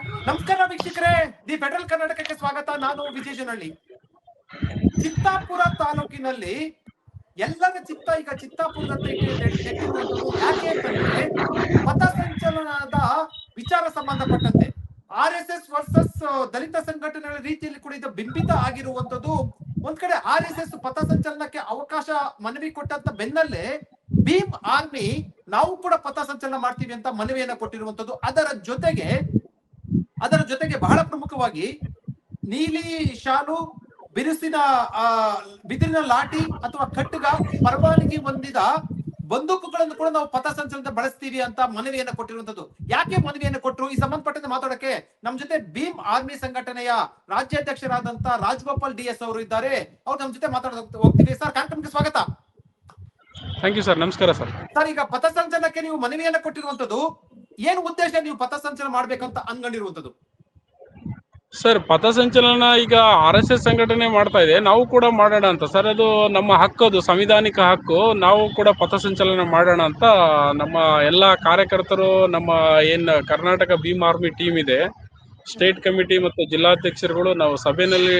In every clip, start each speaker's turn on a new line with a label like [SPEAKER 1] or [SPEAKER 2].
[SPEAKER 1] ನಮಸ್ಕಾರ ವೀಕ್ಷಕರೇ, the federal ಕರ್ನಾಟಕಕ್ಕೆ ಸ್ವಾಗತ. ನಾನು ವಿಜೇಶನಹಳ್ಳಿ ಚಿತ್ತಾಪುರ ತಾಲೂಕಿನಲ್ಲಿ ಎಲ್ಲರ ಚಿತ್ತ ಈಗ ಚಿತ್ತಾಪುರದಂತೆ ಯಾಕೆ ಅಂತಂದ್ರೆ ಪಥಸಂಚಲನದ ವಿಚಾರ ಸಂಬಂಧಪಟ್ಟಂತೆ. R S S versus Dalit ಸಂಘಟನೆಗಳ ರೀತಿಯಲ್ಲಿ ಕೂಡ ಇದು ಬಿಂಬಿತ ಆಗಿರುವಂತದ್ದು. ಒಂದ್ ಕಡೆ ಆರ್ ಎಸ್ ಎಸ್ ಪಥಸಂಚಲನಕ್ಕೆ ಅವಕಾಶ, ಮನವಿ ಕೊಟ್ಟಂತ ಬೆನ್ನಲ್ಲೇ ಭೀಮ್ ಆರ್ಮಿ, ನಾವು ಕೂಡ ಪಥಸಂಚಲನ ಮಾಡ್ತೀವಿ ಅಂತ ಮನವಿಯನ್ನ ಕೊಟ್ಟಿರುವಂತದ್ದು. ಅದರ ಜೊತೆಗೆ ಅದರ ಜೊತೆಗೆ ಬಹಳ ಪ್ರಮುಖವಾಗಿ ನೀಲಿ ಶಾಲು ಬಿರುಸಿನ ಆ ಬಿದಿರಿನ ಲಾಠಿ ಅಥವಾ ಕಟ್ಟುಗ ಪರವಾನಗಿ ಹೊಂದಿದ ಬಂದೂಕುಗಳನ್ನು ಕೂಡ ನಾವು ಪಥಸಂಚಲನ ಬಳಸ್ತೀವಿ ಅಂತ ಮನವಿಯನ್ನ ಕೊಟ್ಟಿರುವಂತದ್ದು ಯಾಕೆ ಮನವಿಯನ್ನ ಕೊಟ್ಟರು ಈ ಸಂಬಂಧಪಟ್ಟಂತೆ ಮಾತಾಡಕ್ಕೆ ನಮ್ ಜೊತೆ ಭೀಮ್ ಆರ್ಮಿ ಸಂಘಟನೆಯ ರಾಜ್ಯಾಧ್ಯಕ್ಷರಾದಂತ ರಾಜಗೋಪಾಲ್ ಡಿ ಎಸ್ ಅವರು ಇದ್ದಾರೆ. ಅವ್ರು ನಮ್ ಜೊತೆ ಮಾತಾಡೋದಕ್ಕೆ ಹೋಗ್ತೀವಿ. ಸರ್ ಕಾರ್ಯಕ್ರಮಕ್ಕೆ ಸ್ವಾಗತ.
[SPEAKER 2] ಥ್ಯಾಂಕ್ ಯು ಸರ್ ನಮಸ್ಕಾರ ಸರ್
[SPEAKER 1] ಸರ್ ಈಗ ಪಥಸಂಚಲನಕ್ಕೆ ನೀವು ಮನವಿಯನ್ನ ಕೊಟ್ಟಿರುವಂತದ್ದು ಏನು ಉದ್ದೇಶ ನೀವು ಪಥಸಂಚಲನ ಮಾಡ್ಬೇಕಂತ ಅನ್ಕೊಂಡಿರುವಂತದ್ದು
[SPEAKER 2] ಸರ್ ಪಥಸಂಚಲನ ಈಗ ಆರ್ ಎಸ್ ಎಸ್ ಸಂಘಟನೆ ಮಾಡ್ತಾ ಇದೆ. ನಾವು ಕೂಡ ಮಾಡೋಣ ಅಂತ. ಸರ್, ಅದು ನಮ್ಮ ಹಕ್ಕು, ಅದು ಸಂವಿಧಾನಿಕ ಹಕ್ಕು. ನಾವು ಕೂಡ ಪಥಸಂಚಲನ ಮಾಡೋಣ ಅಂತ ನಮ್ಮ ಎಲ್ಲ ಕಾರ್ಯಕರ್ತರು, ನಮ್ಮ ಏನ್ ಕರ್ನಾಟಕ ಭೀಮ್ ಆರ್ಮಿ ಟೀಮ್ ಇದೆ. ಸ್ಟೇಟ್ ಕಮಿಟಿ ಮತ್ತು ಜಿಲ್ಲಾಧ್ಯಕ್ಷರುಗಳು ನಾವು ಸಭೆಯಲ್ಲಿ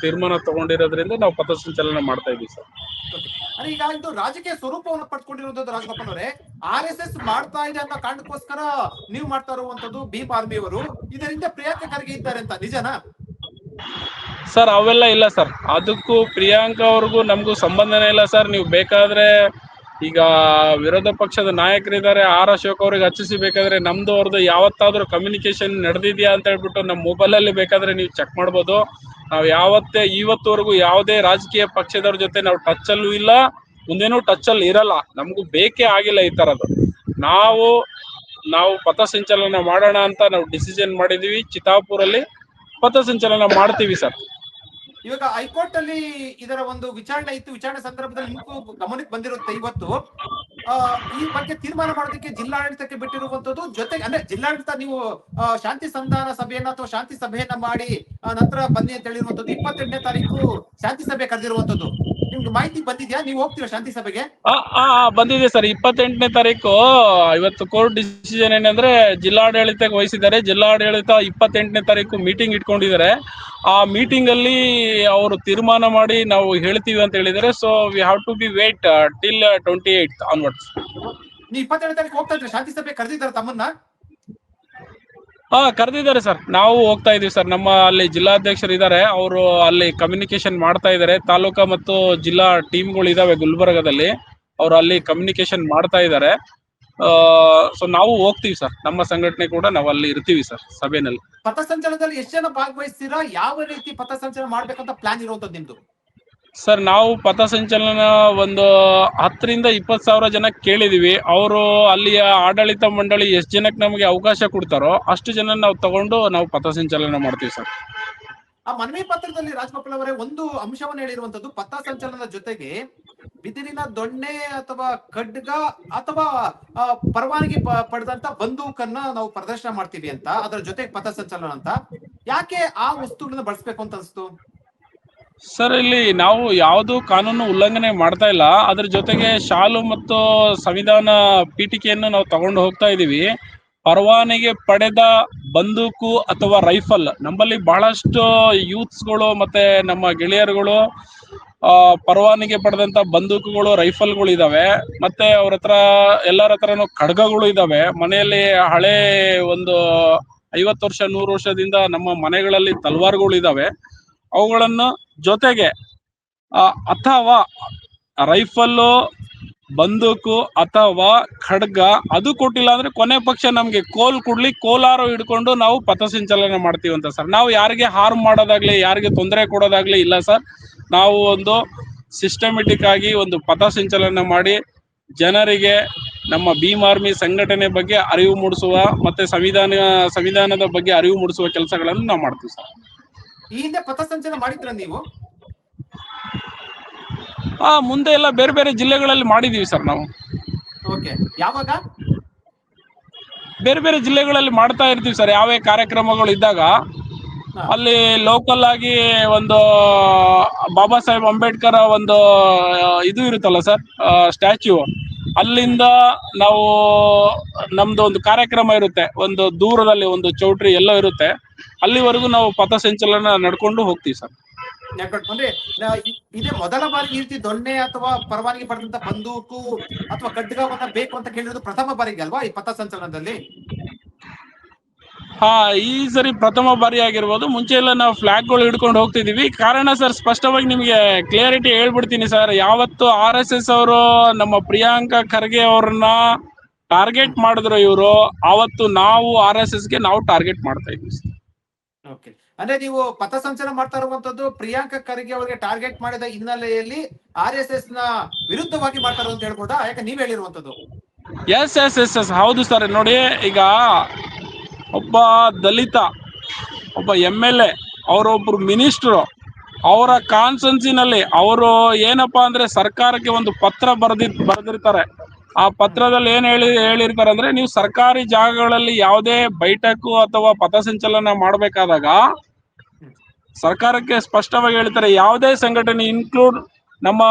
[SPEAKER 2] ತೀರ್ಮಾನ ತಗೊಂಡಿರೋದ್ರಿಂದ ನಾವು ಪಥಸಂಚಲನ ಮಾಡ್ತಾ ಇದ್ದೀವಿ ಸರ್.
[SPEAKER 1] ಅಂದ್ರೆ ಈಗ ಇದು ರಾಜಕೀಯ ಸ್ವರೂಪವನ್ನು ಪಡ್ಕೊಂಡಿರುವಂತದ್ದು ರಾಜಗೋಪಾಲ್ ಅವರೇ. ಆರ್ ಎಸ್ ಎಸ್ ಮಾಡ್ತಾ ಇದೆ ಅಂತ ಕಾರಣಕ್ಕೋಸ್ಕರ ನೀವು ಮಾಡ್ತಾ ಇರುವಂತದ್ದು ಭೀಮ್ ಆರ್ಮಿ ಅವರು. ಇದರಿಂದ ಪ್ರಿಯಾಂಕ ಖರ್ಗೆ ಇದ್ದಾರೆ ಅಂತ ನಿಜನಾ?
[SPEAKER 2] ಸರ್ ಅವೆಲ್ಲ ಇಲ್ಲ ಸರ್. ಅದಕ್ಕೂ ಪ್ರಿಯಾಂಕಾ ಅವ್ರಿಗೂ ನಮಗೂ ಸಂಬಂಧನೇ ಇಲ್ಲ ಸರ್. ನೀವು ಬೇಕಾದ್ರೆ ಈಗ ವಿರೋಧ ಪಕ್ಷದ ನಾಯಕರಿದ್ದಾರೆ. ಆರ್ ಅಶೋಕ್ ಅವ್ರಿಗೆ ಹಚ್ಚಿಸಿ ಬೇಕಾದ್ರೆ ನಮ್ದು ಅವ್ರದ್ದು ಯಾವತ್ತಾದ್ರೂ ಕಮ್ಯುನಿಕೇಶನ್ ನಡೆದಿದ್ಯಾ ಅಂತ ಹೇಳ್ಬಿಟ್ಟು ನಮ್ಮ ಮೊಬೈಲಲ್ಲಿ ಬೇಕಾದ್ರೆ ನೀವು ಚೆಕ್ ಮಾಡ್ಬೋದು. ನಾವು ಯಾವತ್ತೇ ಇವತ್ತುವರೆಗೂ ಯಾವುದೇ ರಾಜಕೀಯ ಪಕ್ಷದವ್ರ ಜೊತೆ ನಾವು ಟಚ್ ಅಲ್ಲೂ ಇಲ್ಲ, ಮುಂದೇನೂ ಟಚ್ ಅಲ್ಲಿ ಇರಲ್ಲ. ನಮಗೂ ಬೇಕೇ ಆಗಿಲ್ಲ ಈ ತರದ್ದು ನಾವು ನಾವು ಪಥಸಂಚಲನ ಮಾಡೋಣ ಅಂತ ನಾವು ಡಿಸಿಷನ್ ಮಾಡಿದೀವಿ. ಚಿತಾಪುರಲ್ಲಿ ಪಥಸಂಚಲನ ಮಾಡ್ತೀವಿ ಸರ್.
[SPEAKER 1] ಇವಾಗ ಹೈಕೋರ್ಟ್ ಅಲ್ಲಿ ಇದರ ಒಂದು ವಿಚಾರಣೆ ಇತ್ತು. ವಿಚಾರಣೆ ಸಂದರ್ಭದಲ್ಲಿ ನಿಮಗೂ ಗಮನಕ್ಕೆ ಬಂದಿರುತ್ತೆ ಇವತ್ತು. ಈ ಬಗ್ಗೆ ತೀರ್ಮಾನ ಮಾಡೋದಕ್ಕೆ ಜಿಲ್ಲಾಡಳಿತಕ್ಕೆ ಬಿಟ್ಟಿರುವಂತದ್ದು ಜೊತೆಗೆ, ಅಂದ್ರೆ ಜಿಲ್ಲಾಡಳಿತ ನೀವು ಶಾಂತಿ ಸಂಧಾನ ಸಭೆಯನ್ನ ಅಥವಾ ಶಾಂತಿ ಸಭೆಯನ್ನ ಮಾಡಿ ನಂತರ ಬನ್ನಿ ಅಂತ ಹೇಳಿರುವಂತದ್ದು. ಇಪ್ಪತ್ತೆಂಟನೇ ತಾರೀಕು ಶಾಂತಿ ಸಭೆ ಕರೆದಿರುವಂತದ್ದು. ನಿಮ್ಗೆ ಮಾಹಿತಿ ಬಂದಿದ್ಯಾ? ನೀವು ಹೋಗ್ತೀರಾ ಶಾಂತಿ ಸಭೆಗೆ?
[SPEAKER 2] ಬಂದಿದೆ ಸರ್. ಇಪ್ಪತ್ತೆಂಟನೇ ತಾರೀಕು ಇವತ್ತು ಕೋರ್ಟ್ ಡಿಸಿಷನ್ ಏನಂದ್ರೆ ಜಿಲ್ಲಾಡಳಿತಕ್ಕೆ ವಹಿಸಿದ್ದಾರೆ. ಜಿಲ್ಲಾಡಳಿತ ಇಪ್ಪತ್ತೆಂಟನೇ ತಾರೀಕು ಮೀಟಿಂಗ್ ಇಟ್ಕೊಂಡಿದ್ದಾರೆ. ಆ ಮೀಟಿಂಗ್ ಅಲ್ಲಿ ಅವರು ತೀರ್ಮಾನ ಮಾಡಿ ನಾವು ಹೇಳ್ತೀವಿ ಅಂತ ಹೇಳಿದರೆ so we have to be wait till twenty eight onwards
[SPEAKER 1] ನೀವು ಇಪ್ಪತ್ತೆರಡು ತಾರೀಕು ಹೋಗ್ತಾ ಇದ್ರೆ ಶಾಂತಿ ಸಭೆ ಕರೆದಿದ್ದಾರೆ ತಮ್ಮನ್ನ?
[SPEAKER 2] ಹಾ, ಕರೆದಿದ್ದಾರೆ ಸರ್. ನಾವು ಹೋಗ್ತಾ ಇದೀವಿ ಸರ್. ನಮ್ಮ ಅಲ್ಲಿ ಜಿಲ್ಲಾಧ್ಯಕ್ಷರು ಇದ್ದಾರೆ ಅವರು ಅಲ್ಲಿ ಕಮ್ಯುನಿಕೇಶನ್ ಮಾಡ್ತಾ ಇದ್ದಾರೆ ತಾಲೂಕಾ ಮತ್ತು ಜಿಲ್ಲಾ ಟೀಮ್ಗಳು ಇದಾವೆ ಗುಲ್ಬರ್ಗದಲ್ಲಿ. ಅವರು ಅಲ್ಲಿ ಕಮ್ಯುನಿಕೇಶನ್ ಮಾಡ್ತಾ ಇದ್ದಾರೆ ಸೊ ನಾವು ಹೋಗ್ತೀವಿ ಸರ್. ನಮ್ಮ ಸಂಘಟನೆ ಕೂಡ ನಾವು ಅಲ್ಲಿ ಇರ್ತೀವಿ ಸರ್, ಸಭೆನಲ್ಲಿ.
[SPEAKER 1] ಪಥಸಂಚಲನದಲ್ಲಿ ಎಷ್ಟು ಜನ ಭಾಗವಹಿಸ್ತೀರಾ? ಯಾವ ರೀತಿ ಪಥಸಂಚಲನ ಮಾಡ್ಬೇಕಂತ ಪ್ಲಾನ್ ಇರುವಂತದ್ದು ನಿಮ್ದು?
[SPEAKER 2] ಸರ್, ನಾವು ಪಥಸಂಚಲನ ಒಂದು ಹತ್ತರಿಂದ ಇಪ್ಪತ್ತು ಸಾವಿರ ಜನ ಕೇಳಿದೀವಿ. ಅವರು ಅಲ್ಲಿಯ ಆಡಳಿತ ಮಂಡಳಿ ಎಷ್ಟು ಜನಕ್ಕೆ ನಮಗೆ ಅವಕಾಶ ಕೊಡ್ತಾರೋ ಅಷ್ಟು ಜನ ನಾವು ತಗೊಂಡು ನಾವು ಪಥಸಂಚಲನ ಮಾಡ್ತೀವಿ ಸರ್.
[SPEAKER 1] ಆ ಮನವಿ ಪತ್ರದಲ್ಲಿ ರಾಜಗೋಪಾಲ್ ಅವರೇ ಒಂದು ಅಂಶವನ್ನು ಹೇಳಿರುವಂತದ್ದು ಪಥಸಂಚಲನದ ಜೊತೆಗೆ ಬಿದಿರಿನ ದೊಣ್ಣೆ ಅಥವಾ ಖಡ್ಗ ಅಥವಾ ಪರವಾನಗಿ ಪಡೆದಂತ ಬಂದೂಕನ್ನ ನಾವು ಪ್ರದರ್ಶನ ಮಾಡ್ತೀವಿ ಅಂತ, ಅದರ ಜೊತೆಗೆ ಪಥಸಂಚಲನ ಅಂತ. ಯಾಕೆ ಆ ವಸ್ತುಗಳನ್ನ ಬಳಸ್ಬೇಕು ಅಂತ ಅನ್ಸ್ತು?
[SPEAKER 2] ಸರ್, ಇಲ್ಲಿ ನಾವು ಯಾವುದು ಕಾನೂನು ಉಲ್ಲಂಘನೆ ಮಾಡ್ತಾ ಇಲ್ಲ. ಅದ್ರ ಜೊತೆಗೆ ಶಾಲು ಮತ್ತು ಸಂವಿಧಾನ ಪೀಠಿಕೆಯನ್ನು ನಾವು ತಗೊಂಡು ಹೋಗ್ತಾ ಇದೀವಿ ಪರವಾನಿಗೆ ಪಡೆದ ಬಂದೂಕು ಅಥವಾ ರೈಫಲ್, ನಮ್ಮಲ್ಲಿ ಬಹಳಷ್ಟು ಯೂತ್ಸ್ಗಳು ಮತ್ತೆ ನಮ್ಮ ಗೆಳೆಯರುಗಳು ಪರವಾನಿಗೆ ಪಡೆದಂತ ಬಂದೂಕುಗಳು, ರೈಫಲ್ಗಳು ಇದಾವೆ ಮತ್ತೆ ಅವ್ರ ಹತ್ರ, ಎಲ್ಲರ ಹತ್ರನೂ ಖಡ್ಗಗಳು ಇದಾವೆ ಮನೆಯಲ್ಲಿ ಹಳೆ ಒಂದು ಐವತ್ತು ವರ್ಷ, ನೂರು ವರ್ಷದಿಂದ ನಮ್ಮ ಮನೆಗಳಲ್ಲಿ ತಲ್ವಾರ್ಗಳು ಇದಾವೆ ಅವುಗಳನ್ನು ಜೊತೆಗೆ ಅಥವಾ ರೈಫಲ್ಲು ಬಂದೂಕು ಅಥವಾ ಖಡ್ಗ ಅದು ಕೊಟ್ಟಿಲ್ಲ ಅಂದ್ರೆ ಕೊನೆ ಪಕ್ಷ ನಮ್ಗೆ ಕೋಲ್ ಕೊಡ್ಲಿ, ಕೋಲಾರ ಹಿಡ್ಕೊಂಡು ನಾವು ಪಥಸಂಚಲನ ಮಾಡ್ತೀವಿ ಅಂತ ಸರ್. ನಾವು ಯಾರಿಗೆ ಹಾರ್ಮ್ ಮಾಡೋದಾಗ್ಲಿ, ಯಾರಿಗೆ ತೊಂದರೆ ಕೊಡೋದಾಗ್ಲಿ ಇಲ್ಲ ಸರ್. ನಾವು ಒಂದು ಸಿಸ್ಟಮೆಟಿಕ್ ಆಗಿ ಒಂದು ಪಥಸಂಚಲನ ಮಾಡಿ ಜನರಿಗೆ ನಮ್ಮ ಭೀಮ್ ಆರ್ಮಿ ಸಂಘಟನೆ ಬಗ್ಗೆ ಅರಿವು ಮೂಡಿಸುವ ಮತ್ತೆ ಸಂವಿಧಾನ, ಸಂವಿಧಾನದ ಬಗ್ಗೆ ಅರಿವು ಮೂಡಿಸುವ ಕೆಲಸಗಳನ್ನು ನಾವು ಮಾಡ್ತೀವಿ ಸರ್.
[SPEAKER 1] ಈ ಹಿಂದೆ ಪಥಸಂಚಲನ ಮಾಡಿದ್ರ ನೀವು?
[SPEAKER 2] ಆ ಮುಂದೆ ಎಲ್ಲ ಬೇರೆ ಬೇರೆ ಜಿಲ್ಲೆಗಳಲ್ಲಿ ಮಾಡಿದೀವಿ ಸರ್ ನಾವು.
[SPEAKER 1] ಓಕೆ ಯಾವಾಗ?
[SPEAKER 2] ಬೇರೆ ಬೇರೆ ಜಿಲ್ಲೆಗಳಲ್ಲಿ ಮಾಡ್ತಾ ಇರ್ತೀವಿ ಸರ್ ಯಾವೇ ಕಾರ್ಯಕ್ರಮಗಳು ಇದ್ದಾಗ. ಅಲ್ಲಿ ಲೋಕಲ್ ಆಗಿ ಒಂದು ಬಾಬಾ ಸಾಹೇಬ್ ಅಂಬೇಡ್ಕರ್ ಒಂದು ಇದು ಇರುತ್ತಲ್ಲ ಸರ್ ಸ್ಟ್ಯಾಚ್ಯೂ ಅಲ್ಲಿಂದ ನಾವು ನಮ್ದು ಒಂದು ಕಾರ್ಯಕ್ರಮ ಇರುತ್ತೆ. ಒಂದು ದೂರದಲ್ಲಿ ಒಂದು ಚೌಟ್ರಿ ಎಲ್ಲ ಇರುತ್ತೆ. ಅಲ್ಲಿವರೆಗೂ ನಾವು ಪಥಸಂಚಲನ ನಡ್ಕೊಂಡು ಹೋಗ್ತೀವಿ ಸರ್.
[SPEAKER 1] ಅಂದ್ರೆ ಇದೇ ಮೊದಲ ಬಾರಿ ಈ ರೀತಿ ದೊಣ್ಣೆ ಅಥವಾ ಪರವಾನಗಿ ಪಡೆದಂತ ಬಂದೂಕು ಅಥವಾ ಖಡ್ಗವನ್ನ ಬೇಕು ಅಂತ ಕೇಳಿರೋದು ಪ್ರಥಮ ಬಾರಿಗೆ ಅಲ್ವಾ ಈ ಪಥಸಂಚಲನದಲ್ಲಿ?
[SPEAKER 2] ಹಾ ಈ ಸರಿ ಪ್ರಥಮ ಬಾರಿ ಆಗಿರ್ಬೋದು ಮುಂಚೆ ಎಲ್ಲ ನಾವು ಫ್ಲಾಗ್ಗಳು ಹಿಡ್ಕೊಂಡು ಹೋಗ್ತಿದೀವಿ. ಕಾರಣ ಸರ್ ಸ್ಪಷ್ಟವಾಗಿ ನಿಮಗೆ ಕ್ಲಿಯರಿಟಿ ಹೇಳ್ಬಿಡ್ತೀನಿ ಸರ್ ಯಾವತ್ತು ಆರ್ ಎಸ್ ಎಸ್ ಅವರು ನಮ್ಮ ಪ್ರಿಯಾಂಕಾ ಖರ್ಗೆ ಅವ್ರನ್ನ ಟಾರ್ಗೆಟ್ ಮಾಡಿದ್ರು ಇವರು ಅವತ್ತು ನಾವು ಆರ್ ಎಸ್ ಎಸ್ಗೆ ನಾವು ಟಾರ್ಗೆಟ್ ಮಾಡ್ತಾ ಇದ್ವಿ ಸರ್.
[SPEAKER 1] ಓಕೆ ಅಂದ್ರೆ ನೀವು ಪಥಸಂಚಲನ ಮಾಡ್ತಾ ಇರುವಂತದ್ದು ಪ್ರಿಯಾಂಕಾ ಖರ್ಗೆ ಅವರಿಗೆ ಟಾರ್ಗೆಟ್ ಮಾಡಿದ ಹಿನ್ನೆಲೆಯಲ್ಲಿ ಆರ್ ಎಸ್ ಎಸ್ನ ವಿರುದ್ಧವಾಗಿ ಮಾಡ್ತಾರೆ ಅಂತ ಹೇಳ್ಬೋದಾ? ಯಾಕೆ ನೀವ್ ಹೇಳಿರುವಂತದ್ದು?
[SPEAKER 2] ಎಸ್ ಎಸ್ ಎಸ್ ಎಸ್ ಹೌದು ಸರ್ ನೋಡಿ ಈಗ ಒಬ್ಬ ದಲಿತ, ಒಬ್ಬ ಎಂ ಎಲ್ ಎ ಅವರೊಬ್ಬರು ಮಿನಿಸ್ಟ್ರು, ಅವರ ಕಾನ್ಸನ್ಸಿನಲ್ಲಿ ಅವರು ಏನಪ್ಪಾ ಅಂದ್ರೆ ಸರ್ಕಾರಕ್ಕೆ ಒಂದು ಪತ್ರ ಬರೆದಿ, ಬರೆದಿರ್ತಾರೆ. ಆ ಪತ್ರದಲ್ಲಿ ಏನು ಹೇಳಿ, ಹೇಳಿರ್ತಾರೆ ಅಂದ್ರೆ ನೀವು ಸರ್ಕಾರಿ ಜಾಗಗಳಲ್ಲಿ ಯಾವುದೇ ಬೈಠಕು ಅಥವಾ ಪಥಸಂಚಲನ ಮಾಡಬೇಕಾದಾಗ ಸರ್ಕಾರಕ್ಕೆ ಸ್ಪಷ್ಟವಾಗಿ ಹೇಳ್ತಾರೆ, ಯಾವುದೇ ಸಂಘಟನೆ ಇನ್ಕ್ಲೂಡ್ ನಮ್ಮ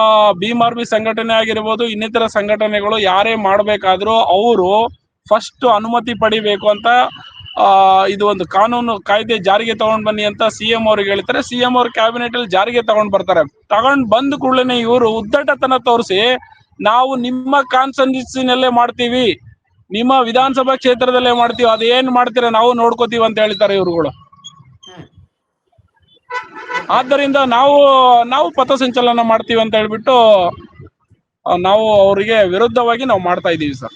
[SPEAKER 2] ಭೀಮ್ ಆರ್ಮಿ ಸಂಘಟನೆ ಆಗಿರ್ಬೋದು, ಇನ್ನಿತರ ಸಂಘಟನೆಗಳು ಯಾರೇ ಮಾಡಬೇಕಾದ್ರೂ ಅವರು ಫಸ್ಟ್ ಅನುಮತಿ ಪಡಿಬೇಕು ಅಂತ ಇದು ಒಂದು ಕಾನೂನು ಕಾಯ್ದೆ ಜಾರಿಗೆ ತಗೊಂಡ್ ಬನ್ನಿ ಅಂತ ಸಿ ಎಂ ಅವ್ರಿಗೆ ಹೇಳ್ತಾರೆ ಸಿ ಎಂ ಅವ್ರ ಕ್ಯಾಬಿನೆಟ್ ಅಲ್ಲಿ ಜಾರಿಗೆ ತಗೊಂಡ್ ಬರ್ತಾರೆ. ತಗೊಂಡ್ ಬಂದ ಕೂಡಲೇ ಇವರು ಉದ್ದಟತನ ತೋರಿಸಿ ನಾವು ನಿಮ್ಮ ಕಾನ್ಸನ್ಸಿನಲ್ಲೇ ಮಾಡ್ತೀವಿ. ನಿಮ್ಮ ವಿಧಾನಸಭಾ ಕ್ಷೇತ್ರದಲ್ಲೇ ಮಾಡ್ತೀವಿ. ಅದೇನ್ ಮಾಡ್ತೀರಾ ನಾವು ನೋಡ್ಕೋತೀವಿ ಅಂತ ಹೇಳ್ತಾರೆ ಇವ್ರುಗಳು. ಆದ್ದರಿಂದ ನಾವು ನಾವು ಪಥಸಂಚಲನ ಮಾಡ್ತೀವಿ ಅಂತ ಹೇಳ್ಬಿಟ್ಟು, ನಾವು ಅವರಿಗೆ ವಿರುದ್ಧವಾಗಿ ನಾವು ಮಾಡ್ತಾ ಇದ್ದೀವಿ ಸರ್.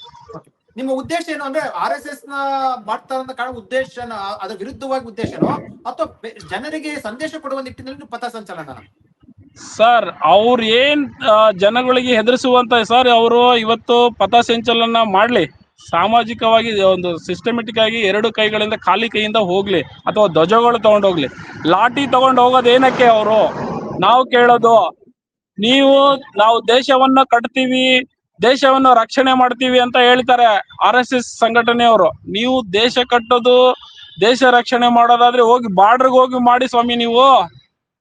[SPEAKER 1] ನಿಮ್ಮ ಉದ್ದೇಶ ಏನು ಅಂದ್ರೆ ಆರ್ ಎಸ್ ಎಸ್ನ ಮಾಡ್ತಾರಂತ ಕಾರಣ ಉದ್ದೇಶ ಅದರ ವಿರುದ್ಧವಾಗಿ ಉದ್ದೇಶನೋ, ಅಥವಾ ಜನರಿಗೆ ಸಂದೇಶ ಕೊಡುವ ನಿಟ್ಟಿನಲ್ಲಿ ಪಥ ಸಂಚಲನ?
[SPEAKER 2] ಸರ್ ಅವ್ರ ಏನ್ ಜನಗಳಿಗೆ ಹೆದರಿಸುವಂತ ಸರ್ ಅವರು ಇವತ್ತು ಪಥಸಂಚಲನ ಮಾಡ್ಲಿ. ಸಾಮಾಜಿಕವಾಗಿ, ಒಂದು ಸಿಸ್ಟಮೆಟಿಕ್ ಆಗಿ ಎರಡು ಕೈಗಳಿಂದ ಖಾಲಿ ಕೈಯಿಂದ ಹೋಗ್ಲಿ, ಅಥವಾ ಧ್ವಜಗಳು ತಗೊಂಡು ಹೋಗ್ಲಿ ಲಾಠಿ ತಗೊಂಡು ಹೋಗೋದೇನಕ್ಕೆ ಅವರು? ನಾವು ಕೇಳೋದು, ನೀವು, ನಾವು ದೇಶವನ್ನ ಕಟ್ತೀವಿ ದೇಶವನ್ನ ರಕ್ಷಣೆ ಮಾಡ್ತೀವಿ ಅಂತ ಹೇಳ್ತಾರೆ ಆರ್ ಎಸ್ ಎಸ್ ಸಂಘಟನೆಯವರು. ನೀವು ದೇಶ ಕಟ್ಟೋದು, ದೇಶ ರಕ್ಷಣೆ ಮಾಡೋದಾದ್ರೆ ಹೋಗಿ ಬಾರ್ಡರ್ಗೆ ಹೋಗಿ ಮಾಡಿ ಸ್ವಾಮಿ ನೀವು.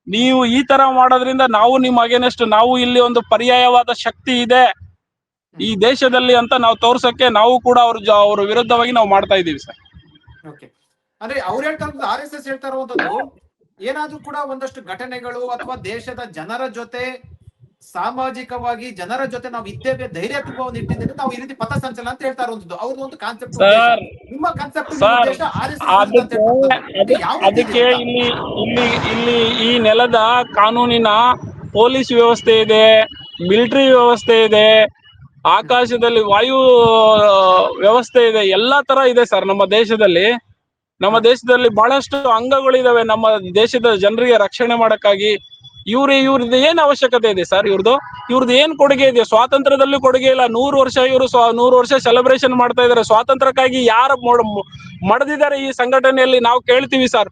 [SPEAKER 2] ನೀವು ಈ ತರ ಮಾಡೋದ್ರಿಂದ ನಾವು ನಿಮ್ ಅಗೇನೆಸ್ಟ್ ನಾವು ಇಲ್ಲಿ ಒಂದು ಪರ್ಯಾಯವಾದ ಶಕ್ತಿ ಇದೆ. ಈ ದೇಶದಲ್ಲಿ ಅಂತ ನಾವು ತೋರ್ಸಕ್ಕೆ ನಾವು ಕೂಡ ಅವ್ರ ಅವ್ರ ವಿರುದ್ಧವಾಗಿ ನಾವು ಮಾಡ್ತಾ ಇದೀವಿ ಸರ್.
[SPEAKER 1] ಅಂದ್ರೆ ಅವ್ರು ಹೇಳ್ತಾ ಇರೋದು ಆರ್ ಎಸ್ ಎಸ್ ಹೇಳ್ತಾ ಇರುವಂತದ್ದು ಏನಾದ್ರೂ ಕೂಡ ಒಂದಷ್ಟು ಘಟನೆಗಳು ಅಥವಾ ದೇಶದ ಜನರ ಜೊತೆ ಸಾಮಾಜಿಕವಾಗಿ ಜನರ ಜೊತೆ ನಾವು ಇದ್ದೇವೆ ಧೈರ್ಯ ತುಂಬುವ ನಿಟ್ಟಿನಲ್ಲಿ ನಾವು ಈ ರೀತಿ ಪಥಸಂಚಲನ ಅಂತ ಹೇಳ್ತಾ ಇರುವಂತದ್ದು ಅವ್ರದ್ದು ಒಂದು ಕಾನ್ಸೆಪ್ಟ್ ನಿಮ್ಮ ಕಾನ್ಸೆಪ್ಟ್
[SPEAKER 2] ಅದಕ್ಕೆ ಅದಕ್ಕೆ ಇಲ್ಲಿ ಇಲ್ಲಿ ಇಲ್ಲಿ ಈ ನೆಲದ ಕಾನೂನಿನ ಪೊಲೀಸ್ ವ್ಯವಸ್ಥೆ ಇದೆ ಮಿಲಿಟರಿ ವ್ಯವಸ್ಥೆ ಇದೆ ಆಕಾಶದಲ್ಲಿ ವಾಯು ವ್ಯವಸ್ಥೆ ಇದೆ ಎಲ್ಲಾ ತರ ಇದೆ ಸರ್ ನಮ್ಮ ದೇಶದಲ್ಲಿ. ನಮ್ಮ ದೇಶದಲ್ಲಿ ಬಹಳಷ್ಟು ಅಂಗಗಳಿದಾವೆ ನಮ್ಮ ದೇಶದ ಜನರಿಗೆ ರಕ್ಷಣೆ ಮಾಡಕ್ಕಾಗಿ. ಇವ್ರ ಇವ್ರದ್ದು ಏನ್ ಅವಶ್ಯಕತೆ ಇದೆ ಸರ್ ಇವ್ರದ್ದು ಇವ್ರದ್ದು ಏನ್ ಕೊಡುಗೆ ಇದೆ? ಸ್ವಾತಂತ್ರ್ಯದಲ್ಲೂ ಕೊಡುಗೆ ಇಲ್ಲ. ನೂರು ವರ್ಷ ಇವರು ನೂರು ವರ್ಷ ಸೆಲೆಬ್ರೇಷನ್ ಮಾಡ್ತಾ ಇದಾರೆ. ಸ್ವಾತಂತ್ರ್ಯಕ್ಕಾಗಿ ಯಾರು ಮಡದಿದ್ದಾರೆ ಈ ಸಂಘಟನೆಯಲ್ಲಿ ನಾವು ಕೇಳ್ತೀವಿ ಸರ್.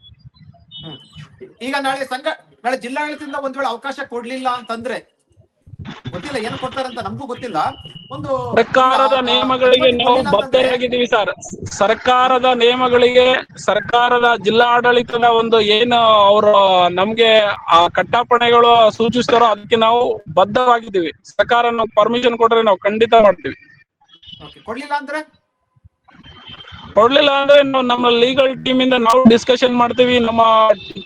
[SPEAKER 1] ಈಗ ನಾಳೆ ಸಂಘ, ನಾಳೆ ಜಿಲ್ಲಾಡಳಿತದಿಂದ ಒಂದ್ ವೇಳೆ ಅವಕಾಶ ಕೊಡ್ಲಿಲ್ಲ ಅಂತಂದ್ರೆ ಗೊತ್ತಿಲ್ಲ, ಏನು ಕೊಡ್ತಾರಂತ ನಮಗೂ ಗೊತ್ತಿಲ್ಲ.
[SPEAKER 2] ಸರ್ಕಾರದ ನಿಯಮಗಳಿಗೆ ನಾವು ಬದ್ಧರಾಗಿದ್ದೀವಿ ಸರ್. ಸರ್ಕಾರದ ನಿಯಮಗಳಿಗೆ ಸರ್ಕಾರದ ಜಿಲ್ಲಾಡಳಿತದ ಒಂದು ಏನು ಅವರು ನಮ್ಗೆ ಆ ಕಟ್ಟಾಪಣೆಗಳು ಸೂಚಿಸ್ತಾರೋ ಅದಕ್ಕೆ ನಾವು ಬದ್ಧವಾಗಿದ್ದೀವಿ ಸರ್ಕಾರ ನಾವು ಪರ್ಮಿಷನ್ ಕೊಟ್ರೆ ನಾವು ಖಂಡಿತ ಮಾಡ್ತೀವಿ.
[SPEAKER 1] ಕೊಡ್ಲಿಲ್ಲ ಅಂದ್ರೆ?
[SPEAKER 2] ಕೊಡ್ಲಿಲ್ಲ ಅಂದ್ರೆ ನಾವು ನಮ್ಮ ಲೀಗಲ್ ಟೀಮ್ ಇಂದ ನಾವು ಡಿಸ್ಕಷನ್ ಮಾಡ್ತೀವಿ. ನಮ್ಮ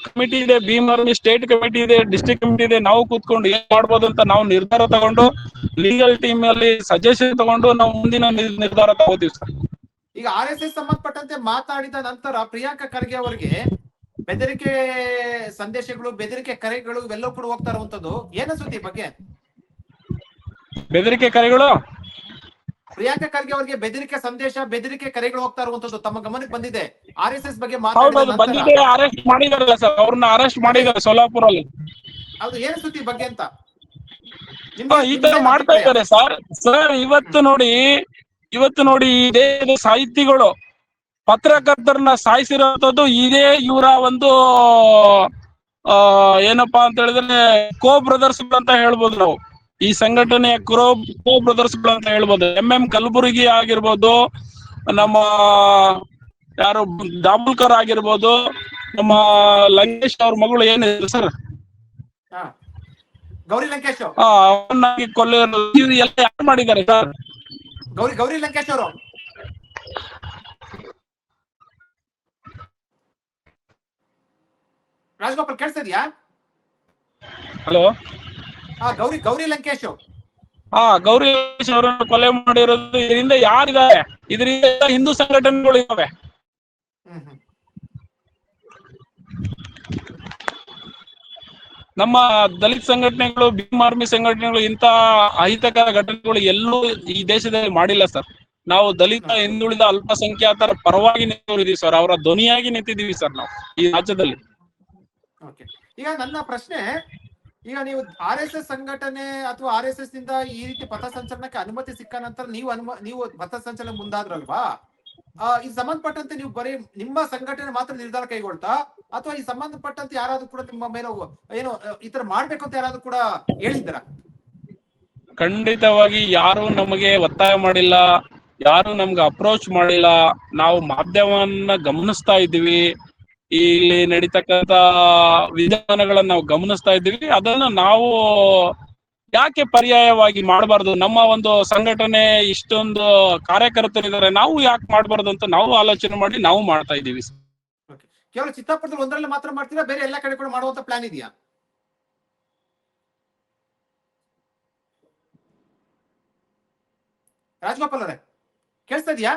[SPEAKER 2] ಕಮಿಟಿ ಇದೆ ಭೀಮ್ ಆರ್ಮಿ ಸ್ಟೇಟ್ ಕಮಿಟಿ ಇದೆ ಡಿಸ್ಟ್ರಿಕ್ಟ್ ಕಮಿಟಿ ಇದೆ. ನಾವು ಕೂತ್ಕೊಂಡು ಏನ್ ಮಾಡ್ಬೋದು ಅಂತ ನಾವು ನಿರ್ಧಾರ ತಗೊಂಡು ಲೀಗಲ್ ಟೀಮ್ ಅಲ್ಲಿ ಸಜೆಷನ್ ತಗೊಂಡು ನಾವು ಮುಂದಿನ ನಿರ್- ನಿರ್ಧಾರ ತಗೋತೀವಿ ಸರ್.
[SPEAKER 1] ಈಗ ಆರ್ ಎಸ್ ಎಸ್ ಸಂಬಂಧಪಟ್ಟಂತೆ ಮಾತಾಡಿದ ನಂತರ ಪ್ರಿಯಾಂಕಾ ಖರ್ಗೆ ಅವರಿಗೆ ಬೆದರಿಕೆ ಸಂದೇಶಗಳು ಬೆದರಿಕೆ ಕರೆಗಳು ಇವೆಲ್ಲ ಕೂಡ ಹೋಗ್ತಾ ಇರುವಂತದ್ದು. ಏನ ಸುದ್ದಿ ಬಗ್ಗೆ?
[SPEAKER 2] ಬೆದರಿಕೆ ಕರೆಗಳು?
[SPEAKER 1] ಪ್ರಿಯಾಂಕಾ ಖರ್ಗೆ ಅವರಿಗೆ ಬೆದರಿಕೆ ಸಂದೇಶ ಬೆದರಿಕೆ ಕರೆಗಳು ಹೋಗ್ತಾ ಇರುವಂತದ್ದು ತಮ್ಮ ಗಮನಕ್ಕೆ ಬಂದಿದೆ. ಆರ್ ಎಸ್ ಎಸ್ ಬಗ್ಗೆ
[SPEAKER 2] ಹೌದು
[SPEAKER 1] ಮಾತಾಡಿದ
[SPEAKER 2] ಅದು
[SPEAKER 1] ನಂತರ
[SPEAKER 2] ಬಂದಿದೆ ಅರೆಸ್ಟ್ ಮಾಡಿದಾರಲ್ಲ ಸರ್ ಅವ್ರನ್ನ ಅರೆಸ್ಟ್ ಮಾಡಿದ್ದಾರೆ ಸೋಲಾಪುರಲ್ಲಿ
[SPEAKER 1] ಅದು ಏನು ಈ ಬಗ್ಗೆ ಅಂತ?
[SPEAKER 2] ಈ ತರ ಮಾಡ್ತಾ? ಇದ್ದಾರೆ ಸರ್ ಸರ್ ಇವತ್ತು ನೋಡಿ ಇವತ್ತು ನೋಡಿ ಈ ದೇಶದ ಸಾಹಿತಿಗಳು ಪತ್ರಕರ್ತರನ್ನ ಸಾಯಿಸಿರೋದು ಇದೇ ಇವರ ಒಂದು ಆ ಏನಪ್ಪಾ ಅಂತ ಹೇಳಿದ್ರೆ ಕೋ ಬ್ರದರ್ಸ್ ಅಂತ ಹೇಳ್ಬೋದು ನಾವು. ಈ ಸಂಘಟನೆಯ ಕ್ರೋ ಕೋ ಬ್ರದರ್ಸ್ ಅಂತ ಹೇಳ್ಬೋದು. ಎಂ ಎಂ ಕಲಬುರಗಿ ಆಗಿರ್ಬೋದು ನಮ್ಮ ಯಾರು ದಾಮುಲ್ಕರ್ ಆಗಿರ್ಬೋದು ನಮ್ಮ ಲಂಕೇಶ್ ಅವ್ರ ಮಗಳು ಏನಿದೆ ಸರ್?
[SPEAKER 1] ಹಾ. ಗೌರಿ ಲಂಕೇಶ್
[SPEAKER 2] ಅವನ್ನಾಗಿ ಕೊಲ್ಲ ಎಲ್ಲ ಯಾರು ಮಾಡಿದ್ದಾರೆ ಸರ್?
[SPEAKER 1] ಗೌರಿ ಗೌರಿ ಲಂಕೇಶ್ ಅವರು. ರಾಜಗೋಪಾಲ್ ಕೇಳಿಸ್ತಾ ಇದೆಯಾ?
[SPEAKER 2] ಹಲೋ.
[SPEAKER 1] ಗೌರಿ ಗೌರಿ ಲಂಕೇಶ್
[SPEAKER 2] ಹಾ ಗೌರಿ ಲಂಕೇಶ್ ಅವರನ್ನು ಕೊಲೆ ಮಾಡಿರೋದು ಇದರಿಂದ ಯಾರಿದ್ದಾರೆ? ಇದರಿಂದ ಹಿಂದೂ ಸಂಘಟನೆಗಳು ಇದಾವೆ ನಮ್ಮ ದಲಿತ ಸಂಘಟನೆಗಳು ಭೀಮ್ ಆರ್ಮಿ ಸಂಘಟನೆಗಳು ಇಂತಹ ಅಹಿತಕರ ಘಟನೆಗಳು ಎಲ್ಲೂ ಈ ದೇಶದಲ್ಲಿ ಮಾಡಿಲ್ಲ ಸರ್. ನಾವು ದಲಿತ ಹಿಂದುಳಿದ ಅಲ್ಪಸಂಖ್ಯಾತರ ಪರವಾಗಿ ನಿಂತಿದ್ದೀವಿ ಸರ್. ಅವರ ಧ್ವನಿಯಾಗಿ ನಿಂತಿದ್ದೀವಿ ಸರ್ ನಾವು ಈ ರಾಜ್ಯದಲ್ಲಿ.
[SPEAKER 1] ಈಗ ನನ್ನ ಪ್ರಶ್ನೆ ಈಗ ನೀವು ಆರ್ ಎಸ್ ಎಸ್ ಸಂಘಟನೆ ಅಥವಾ ಆರ್ ಎಸ್ ಎಸ್ನಿಂದ ಈ ರೀತಿ ಪಥಸಂಚಲನಕ್ಕೆ ಅನುಮತಿ ಸಿಕ್ಕ ನಂತರ ನೀವು ಅನುಮ ನೀವು ಪಥಸಂಚಲನ ಮುಂದಾದ್ರಲ್ವಾ? ಆ, ಈ ಸಂಬಂಧಪಟ್ಟಂತೆ ನೀವು ಬರೀ ನಿಮ್ಮ ಸಂಘಟನೆ ಮಾತ್ರ ನಿರ್ಧಾರ ಕೈಗೊಳ್ತಾ ಅಥವಾ ಈ ಸಂಬಂಧಪಟ್ಟಂತೆ ಯಾರಾದ್ರೂ ಕೂಡ ನಿಮ್ಮ ಮೇಲೆ ಏನು ಈ ತರ ಮಾಡ್ಬೇಕು ಅಂತ ಯಾರಾದ್ರೂ ಕೂಡ ಹೇಳಿದ್ದೀರಾ?
[SPEAKER 2] ಖಂಡಿತವಾಗಿ ಯಾರು ನಮಗೆ ಒತ್ತಾಯ ಮಾಡಿಲ್ಲ ಯಾರು ನಮ್ಗೆ ಅಪ್ರೋಚ್ ಮಾಡಿಲ್ಲ. ನಾವು ಮಾಧ್ಯಮವನ್ನ ಗಮನಿಸ್ತಾ ಇದ್ದೀವಿ. ಇಲ್ಲಿ ನಡೀತಕ್ಕಂತ ವಿಧಾನಗಳನ್ನ ನಾವು ಗಮನಿಸ್ತಾ ಇದ್ದೀವಿ. ಅದನ್ನ ನಾವು ಯಾಕೆ ಪರ್ಯಾಯವಾಗಿ ಮಾಡಬಾರ್ದು? ನಮ್ಮ ಒಂದು ಸಂಘಟನೆ ಇಷ್ಟೊಂದು ಕಾರ್ಯಕರ್ತರಿದ್ದಾರೆ. ನಾವು ಯಾಕೆ ಮಾಡಬಾರ್ದು ಅಂತ ನಾವು ಆಲೋಚನೆ ಮಾಡಿ ನಾವು ಮಾಡ್ತಾ ಇದ್ದೀವಿ.
[SPEAKER 1] ಕೇವಲ ಚಿತ್ತಾಪುರದಲ್ಲಿ ಒಂದರಲ್ಲಿ ಮಾತ್ರ ಮಾಡ್ತೀರಾ? ಬೇರೆ ಎಲ್ಲ ಕಡೆ ಕೂಡ ಮಾಡುವಂತ ಪ್ಲಾನ್ ಇದೆಯಾ? ರಾಜಗೋಪಾಲ್ ಅವರೇ, ಕೇಳಿಸ್ತಾ ಇದೆಯಾ?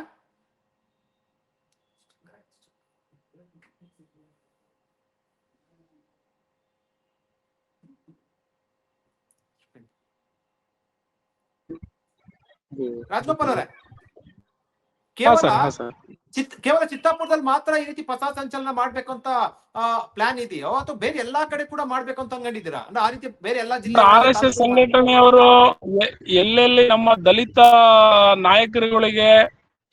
[SPEAKER 1] ರಾಜಗೋಪಾಲ್ ಅವರೇ ಕೇವಲ ಚಿತ್ ಕೇವಲ ಚಿತ್ತಾಪುರದಲ್ಲಿ ಮಾತ್ರ ಈ ರೀತಿ ಪಥ ಸಂಚಲನ ಮಾಡ್ಬೇಕಂತ ಅಂತ ಪ್ಲಾನ್ ಇದೆಯೋ ಅಥವಾ ಬೇರೆ ಎಲ್ಲಾ ಕಡೆ ಕೂಡ ಮಾಡ್ಬೇಕು ಅಂತ ಅಂಗಡಿದ್ದೀರಾ ಅಂದ್ರೆ ಆ ರೀತಿ ಬೇರೆ ಎಲ್ಲಾ ಜಿಲ್ಲೆ
[SPEAKER 2] ಆರ್ ಎಸ್ ಎಸ್ ಸಂಘಟನೆಯವರು ಎಲ್ಲೆಲ್ಲಿ ನಮ್ಮ ದಲಿತ ನಾಯಕರುಗಳಿಗೆ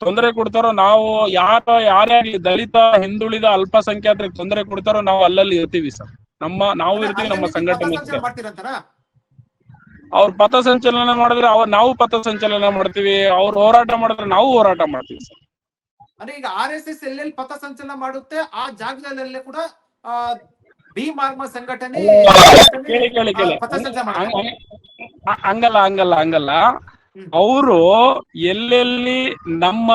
[SPEAKER 2] ತೊಂದರೆ ಕೊಡ್ತಾರೋ ನಾವು ಯಾರ ಯಾರ್ಯಾರಿಗೆ ದಲಿತ ಹಿಂದುಳಿದ ಅಲ್ಪಸಂಖ್ಯಾತರಿಗೆ ತೊಂದರೆ ಕೊಡ್ತಾರೋ ನಾವು ಅಲ್ಲಲ್ಲಿ ಇರ್ತೀವಿ ಸರ್. ನಮ್ಮ ನಾವು ಇರ್ತೀವಿ ನಮ್ಮ ಸಂಘಟನೆ ಇರುತ್ತೆ.
[SPEAKER 1] ಪಥ
[SPEAKER 2] ಸಂಚಲನ ಪಥಸಂಚಲನ ಮಾಡಿದ್ರೆ ಅವ್ರ ನಾವು ಪಥಸಂಚಲನ ಮಾಡ್ತೀವಿ ಅವ್ರು ಹೋರಾಟ ಮಾಡಿದ್ರೆ ನಾವು ಹೋರಾಟ ಮಾಡ್ತೀವಿ ಸರ್.
[SPEAKER 1] ಅಂದ್ರೆ ಈಗ ಆರ್ ಎಸ್ ಎಸ್ ಎಲ್ಲೆಲ್ಲಿ ಪಥ ಸಂಚಲನ ಮಾಡುತ್ತೆ ಆ ಜಾಗದಲ್ಲೇ ಕೂಡ ಸಂಘಟನೆ
[SPEAKER 2] ಕೇಳಿ ಕೇಳಿ ಕೇಳಿ. ಹಂಗಲ್ಲ ಹಂಗಲ್ಲ ಹಂಗಲ್ಲ. ಅವರು ಎಲ್ಲೆಲ್ಲಿ ನಮ್ಮ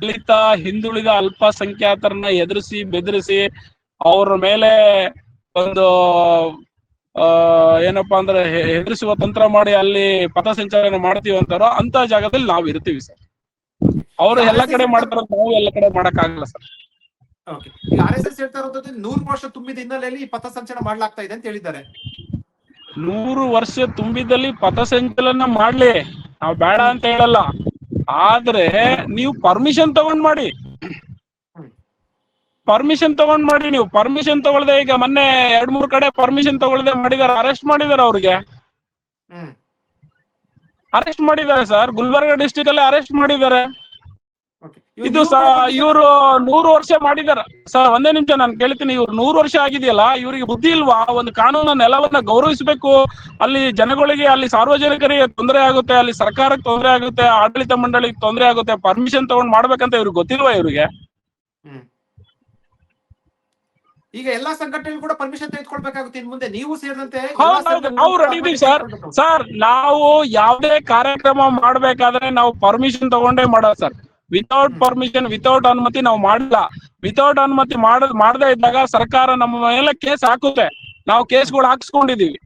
[SPEAKER 2] ದಲಿತ ಹಿಂದುಳಿದ ಅಲ್ಪಸಂಖ್ಯಾತರನ್ನ ಎದುರಿಸಿ ಬೆದರಿಸಿ ಅವ್ರ ಮೇಲೆ ಒಂದು ಆ ಏನಪ್ಪಾ ಅಂದ್ರೆ ಹೆದರಿಸುವ ತಂತ್ರ ಮಾಡಿ ಅಲ್ಲಿ ಪಥಸಂಚಲನ ಮಾಡ್ತೀವಿ ಅಂತಾರೋ ಅಂತ ಜಾಗದಲ್ಲಿ ನಾವು ಇರ್ತೀವಿ ಸರ್. ಅವರು ಎಲ್ಲ ಕಡೆ ಮಾಡ್ತಾರ ನಾವು ಎಲ್ಲ ಕಡೆ ಮಾಡಕ್ ಆಗಲ್ಲ ಸರ್.
[SPEAKER 1] Okay. ಈಗ ಆರ್ ಎಸ್ ಎಸ್ ಹೇಳ್ತಾ ಇರೋದು ನೂರು ವರ್ಷ ತುಂಬಿದ ಹಿನ್ನೆಲೆಯಲ್ಲಿ ಈ ಪಥ ಸಂಚಲನ ಮಾಡ್ಲಾಗ್ತಾ ಇದೆ ಅಂತ ಹೇಳಿದ್ದಾರೆ.
[SPEAKER 2] ನೂರು ವರ್ಷ ತುಂಬಿದಲ್ಲಿ ಪಥಸಂಚಲನ ಮಾಡ್ಲಿ. ನಾವು ಬೇಡ ಅಂತ ಹೇಳಲ್ಲ. ಆದ್ರೆ ನೀವು ಪರ್ಮಿಷನ್ ತಗೊಂಡ್ ಮಾಡಿ. ಪರ್ಮಿಷನ್ ತಗೊಂಡ್ ಮಾಡಿ ನೀವು. ಪರ್ಮಿಷನ್ ತಗೊಳ್ದೆ ಈಗ ಮೊನ್ನೆ ಎರಡ್ ಮೂರ್ ಕಡೆ ಪರ್ಮಿಷನ್ ತಗೊಳ್ದೆ ಮಾಡಿದಾರೆ. ಅರೆಸ್ಟ್ ಮಾಡಿದಾರೆ ಅವ್ರಿಗೆ. ಅರೆಸ್ಟ್ ಮಾಡಿದ್ದಾರೆ ಸರ್ ಗುಲ್ಬರ್ಗ ಡಿಸ್ಟಿಕ್ ಅಲ್ಲಿ ಅರೆಸ್ಟ್ ಮಾಡಿದ್ದಾರೆ. ಇದು ಇವರು ನೂರು ವರ್ಷ ಮಾಡಿದಾರ ಸರ್ ಒಂದೇ ನಿಮಿಷ ನಾನು ಕೇಳ್ತೀನಿ. ಇವ್ರು ನೂರು ವರ್ಷ ಆಗಿದೆಯಲ್ಲ ಇವರಿಗೆ ಬುದ್ಧಿ ಇಲ್ವಾ? ಒಂದು ಕಾನೂನು ನೆಲವನ್ನ ಗೌರವಿಸಬೇಕು. ಅಲ್ಲಿ ಜನಗಳಿಗೆ ಅಲ್ಲಿ ಸಾರ್ವಜನಿಕರಿಗೆ ತೊಂದರೆ ಆಗುತ್ತೆ ಅಲ್ಲಿ ಸರ್ಕಾರಕ್ಕೆ ತೊಂದರೆ ಆಗುತ್ತೆ ಆಡಳಿತ ಮಂಡಳಿಗೆ ತೊಂದರೆ ಆಗುತ್ತೆ. ಪರ್ಮಿಷನ್ ತಗೊಂಡ್ ಮಾಡ್ಬೇಕಂತ ಇವ್ರಿಗೆ ಗೊತ್ತಿಲ್ವಾ ಇವ್ರಿಗೆ?
[SPEAKER 1] ಹ್ಮ್. ಈಗ ಎಲ್ಲಾ ಸಂಘಟನೆಗಳು ಕೂಡ ಪರ್ಮಿಷನ್ ತೆಗೆದುಕೊಳ್ಬೇಕಾಗುತ್ತೆ ಇನ್ ಮುಂದೆ ನೀವು ಸೇರಿದಂತೆ
[SPEAKER 2] ನಾವು ಇದೀವಿ ಸರ್. ಸರ್ ನಾವು ಯಾವುದೇ ಕಾರ್ಯಕ್ರಮ ಮಾಡ್ಬೇಕಾದ್ರೆ ನಾವು ಪರ್ಮಿಷನ್ ತಗೊಂಡೇ ಮಾಡೋದು ಸರ್ ವಿತೌಟ್. ಪರ್ಮಿಷನ್ ವಿತೌಟ್ ಅನುಮತಿ ನಾವು ಮಾಡಲ್ಲ ವಿತೌಟ್ ಅನುಮತಿ ಮಾಡ ಮಾಡದೇ ಇದ್ದಾಗ ಸರ್ಕಾರ ನಮ್ಮ ಮೇಲೆ ಕೇಸ್ ಹಾಕುತ್ತೆ ನಾವು ಕೇಸ್ಗಳು ಹಾಕ್ಸ್ಕೊಂಡಿದೀವಿ.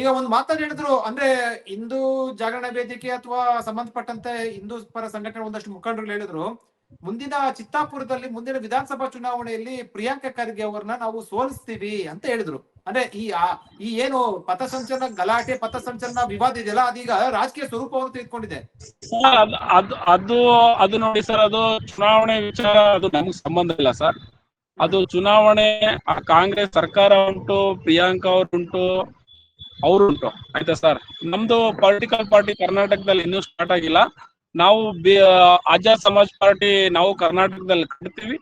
[SPEAKER 1] ಈಗ ಒಂದು ಮಾತನ್ನ ಹೇಳಿದ್ರು ಅಂದ್ರೆ ಹಿಂದೂ ಜಾಗರಣ ವೇದಿಕೆ ಅಥವಾ ಸಂಬಂಧಪಟ್ಟಂತೆ ಹಿಂದೂ ಪರ ಸಂಘಟನೆ ಒಂದಷ್ಟು ಮುಖಂಡರು ಹೇಳಿದ್ರು ಮುಂದಿನ ಚಿತ್ತಾಪುರದಲ್ಲಿ, ಮುಂದಿನ ವಿಧಾನಸಭಾ ಚುನಾವಣೆಯಲ್ಲಿ ಪ್ರಿಯಾಂಕಾ ಖರ್ಗೆ ಅವ್ರನ್ನ ನಾವು ಸೋಲಿಸ್ತೀವಿ ಅಂತ ಹೇಳಿದ್ರು. ಅಂದ್ರೆ ಈ ಆ- ಈ ಏನು ಪಥಸಂಚಲನ, ಗಲಾಟೆ ಪಥಸಂಚಲನ ವಿವಾದ ಇದೆಯಲ್ಲ, ಅದೀಗ ರಾಜಕೀಯ ಸ್ವರೂಪವನ್ನು ತೆಗೆದುಕೊಂಡಿದೆ
[SPEAKER 2] ಅದು ಅದು ನೋಡಿ ಸರ್, ಅದು ಚುನಾವಣೆ ವಿಚಾರ, ಅದು ನಮ್ಗೆ ಸಂಬಂಧ ಇಲ್ಲ ಸರ್. ಅದು ಚುನಾವಣೆ, ಆ ಕಾಂಗ್ರೆಸ್ ಸರ್ಕಾರ ಉಂಟು, ಪ್ರಿಯಾಂಕಾ ಅವ್ರು ಉಂಟು ಅವ್ರು ಉಂಟು. ಆಯ್ತಾ ಸರ್? ನಮ್ದು ಪೊಲಿಟಿಕಲ್ ಪಾರ್ಟಿ ಕರ್ನಾಟಕದಲ್ಲಿ ಇನ್ನೂ ಸ್ಟಾರ್ಟ್ ಆಗಿಲ್ಲ. ನಾವು ಆಜಾದ್ ಸಮಾಜ್ ಪಾರ್ಟಿ ನಾವು ಕರ್ನಾಟಕದಲ್ಲಿ ಕಟ್ತೀವಿ.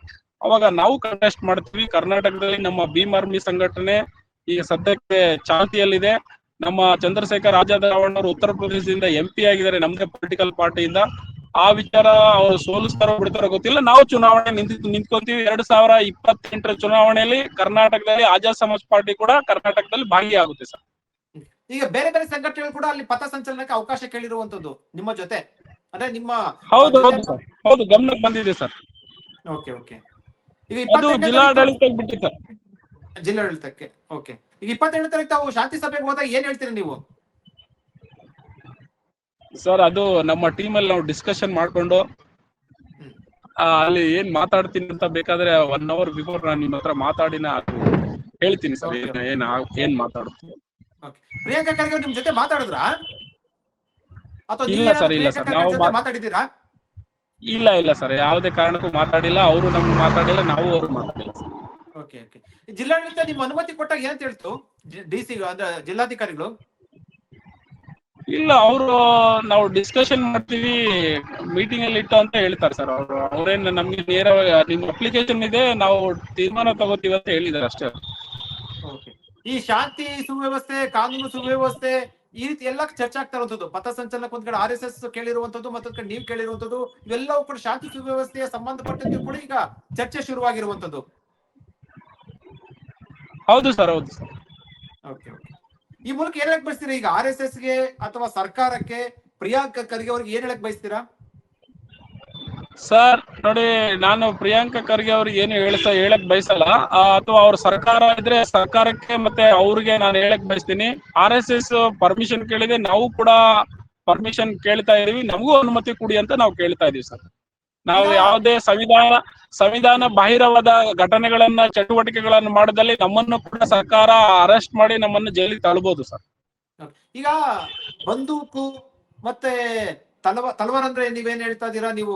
[SPEAKER 2] ಅವಾಗ ನಾವು ಕಂಟೆಸ್ಟ್ ಮಾಡ್ತೀವಿ. ಕರ್ನಾಟಕದಲ್ಲಿ ನಮ್ಮ ಭೀಮ್ ಆರ್ಮಿ ಸಂಘಟನೆ ಈಗ ಸದ್ಯಕ್ಕೆ ಚಾಲ್ತಿಯಲ್ಲಿದೆ. ನಮ್ಮ ಚಂದ್ರಶೇಖರ್ ಆಜಾದ್ ರಾವಣ್ ಉತ್ತರ ಪ್ರದೇಶದಿಂದ ಎಂ ಪಿ ಆಗಿದ್ದಾರೆ ನಮ್ದೇ ಪೊಲಿಟಿಕಲ್ ಪಾರ್ಟಿಯಿಂದ ಆ ವಿಚಾರ ಅವ್ರು ಸೋಲಿಸ್ತಾರೋ ಬಿಡ್ತಾರೋ ಗೊತ್ತಿಲ್ಲ. ನಾವು ಚುನಾವಣೆ ನಿಂತು, ನಿಂತ್ಕೊಂತೀವಿ. ಎರಡ್ ಸಾವಿರ ಇಪ್ಪತ್ತೆಂಟರ ಚುನಾವಣೆಯಲ್ಲಿ ಕರ್ನಾಟಕದಲ್ಲಿ ಆಜಾದ್ ಸಮಾಜ್ ಪಾರ್ಟಿ ಕೂಡ ಕರ್ನಾಟಕದಲ್ಲಿ ಭಾಗಿಯಾಗುತ್ತೆ ಸರ್.
[SPEAKER 1] ಈಗ ಬೇರೆ ಬೇರೆ ಸಂಘಟನೆಗಳು ಕೂಡ ಅಲ್ಲಿ ಪಥಸಂಚಲನಕ್ಕೆ ಅವಕಾಶ ಕೇಳಿರುವಂತದ್ದು ನಿಮ್ಮ ಜೊತೆ. ಅಂದ್ರೆ ನಿಮ್ಮ
[SPEAKER 2] ಹೌದು ಹೌದು ಸರ್. ಹೌದು ಗಮನಕ್ಕೆ ಬಂದಿದೆ ಸರ್.
[SPEAKER 1] Okay okay. ಈಗ
[SPEAKER 2] ಅದು ಜಿಲ್ಲಾಡಳಿತಕ್ಕೆ ಬಿಟ್ಟಿತ್ತು ಸರ್.
[SPEAKER 1] ಜಿಲ್ಲಾಡಳಿತಕ್ಕೆ ಓಕೆ. ಈಗ ಇಪ್ಪತ್ತೆಂಟನೇ ತಾರೀಕು ತಾವು ಶಾಂತಿ ಸಭೆಗೆ ಹೋದಾಗ ಏನ್ ಹೇಳ್ತೀರಿ ನೀವು?
[SPEAKER 2] ಸರ್ ಅದು ನಮ್ಮ ಟೀಮ್ ಅಲ್ಲಿ ನಾವು ಡಿಸ್ಕಷನ್ ಮಾಡ್ಕೊಂಡು ಅಲ್ಲಿ ಏನ್ ಮಾತಾಡ್ತೀನಿ ಅಂತ ಬೇಕಾದ್ರೆ ಒನ್ ಅವರ್ ಬಿಫೋರ್ ನಾನು ನಿಮ್ಮ ಹತ್ರ ಮಾತಾಡಿನ ಹೇಳ್ತೀನಿ ಸರ್. ಏನ್ ಏನ್ ಮಾತಾಡ್ತೀನಿ.
[SPEAKER 1] ಪ್ರಿಯಾಂಕಾ ಖರ್ಗೆ ನಿಮ್ ಜೊತೆ ಮಾತಾಡಿದ್ರಾ?
[SPEAKER 2] ಇಲ್ಲ ಸರ್, ಇಲ್ಲ ಸರ್, ನಾವು
[SPEAKER 1] ಮಾತಾಡಿದ್ದೀರಾ?
[SPEAKER 2] ಇಲ್ಲ ಇಲ್ಲ ಸರ್. ಯಾವುದೇ ಕಾರಣಕ್ಕೂ ಮಾತಾಡಿಲ್ಲ. ಅವರು ನಮ್ಗೆ ಮಾತಾಡಿಲ್ಲ ನಾವು ಅವ್ರು ಮಾತಾಡಿಲ್ಲ.
[SPEAKER 1] Okay okay. ಜಿಲ್ಲಾಡಳಿತ ನಿಮ್ಮ ಅನುಮತಿ ಕೊಟ್ಟಾಗ ಏನ್ ಹೇಳ್ತು? ಡಿಸಿ ಅಂದ್ರೆ ಜಿಲ್ಲಾಧಿಕಾರಿಗಳು?
[SPEAKER 2] ಇಲ್ಲ ಅವರು ನಾವು ಡಿಸ್ಕಷನ್ ಮಾಡ್ತೀವಿ ಮೀಟಿಂಗ್ ಅಲ್ಲಿ ಇಟ್ಟು ಅಂತ ಹೇಳ್ತಾರೆ ಸರ್ ಅವರು. ಅವ್ರೇನ್ ನಮ್ಗೆ ನೇರ ನಿಮ್ ಅಪ್ಲಿಕೇಶನ್ ಇದೆ ನಾವು ತೀರ್ಮಾನ ತಗೋತೀವಿ ಅಂತ ಹೇಳಿದಾರೆ ಅಷ್ಟೇ.
[SPEAKER 1] ಓಕೆ. ಈ ಶಾಂತಿ ಸುವ್ಯವಸ್ಥೆ ಕಾನೂನು ಸುವ್ಯವಸ್ಥೆ ಈ ರೀತಿ ಎಲ್ಲ ಚರ್ಚೆ ಆಗ್ತಾ ಇರುವಂತದ್ದು. ಪಥಸಂಚಲನಕ್ಕೆ ಒಂದ್ ಕಡೆ ಆರ್ ಎಸ್ ಎಸ್ ಕೇಳಿರುವಂತದ್ದು ಮತ್ತೊಂದ್ ಕಡೆ ನೀವು ಕೇಳಿರುವಂತದ್ದು ಇವೆಲ್ಲವೂ ಕೂಡ ಶಾಂತಿ ಸುವ್ಯವಸ್ಥೆಯ ಸಂಬಂಧಪಟ್ಟಂತೆ ಕೂಡ ಈಗ ಚರ್ಚೆ ಶುರುವಾಗಿರುವಂತದ್ದು.
[SPEAKER 2] ಹೌದು ಸರ್ ಹೌದು ಸರ್.
[SPEAKER 1] Okay okay. ಈ ಮೂಲಕ ಏನ್ ಹೇಳಕ್ ಬಯಸ್ತೀರಾ ಈಗ? ಆರ್ ಎಸ್ ಎಸ್ಗೆ ಅಥವಾ ಸರ್ಕಾರಕ್ಕೆ? ಪ್ರಿಯಾಂಕ್ ಖರ್ಗೆ ಅವ್ರಿಗೆ ಏನ್ ಹೇಳಕ್ ಬಯಸ್ತೀರಾ?
[SPEAKER 2] ಸರ್ ನೋಡಿ ನಾನು ಪ್ರಿಯಾಂಕ ಖರ್ಗೆ ಅವ್ರಿಗೆ ಏನು ಹೇಳ್ತಾ ಹೇಳಕ್ ಬಯಸಲ್ಲ. ಅಥವಾ ಅವ್ರ ಸರ್ಕಾರ ಇದ್ರೆ ಸರ್ಕಾರಕ್ಕೆ ಮತ್ತೆ ಅವ್ರಿಗೆ ನಾನು ಹೇಳಕ್ ಬಯಸ್ತೀನಿ. ಆರ್ ಎಸ್ ಎಸ್ ಪರ್ಮಿಷನ್ ಕೇಳಿದೆ ನಾವು ಕೂಡ ಪರ್ಮಿಷನ್ ಕೇಳ್ತಾ ಇದೀವಿ. ನಮಗೂ ಅನುಮತಿ ಕೊಡಿ ಅಂತ ನಾವು ಕೇಳ್ತಾ ಇದೀವಿ ಸರ್. ನಾವು ಯಾವುದೇ ಸಂವಿಧಾನ ಸಂವಿಧಾನ ಬಾಹಿರವಾದ ಘಟನೆಗಳನ್ನ ಚಟುವಟಿಕೆಗಳನ್ನು ಮಾಡಿದಲ್ಲಿ ನಮ್ಮನ್ನು ಕೂಡ ಸರ್ಕಾರ ಅರೆಸ್ಟ್ ಮಾಡಿ ನಮ್ಮನ್ನು ಜೈಲಿಗೆ ತಳ್ಬೋದು ಸರ್.
[SPEAKER 1] ಈಗ ಬಂದೂಕು ಮತ್ತೆ ತಲವ ತಲವಾರ್ ಅಂದ್ರೆ ನೀವೇನ್ ಹೇಳ್ತಾ ಇದ್ದೀರಾ? ನೀವು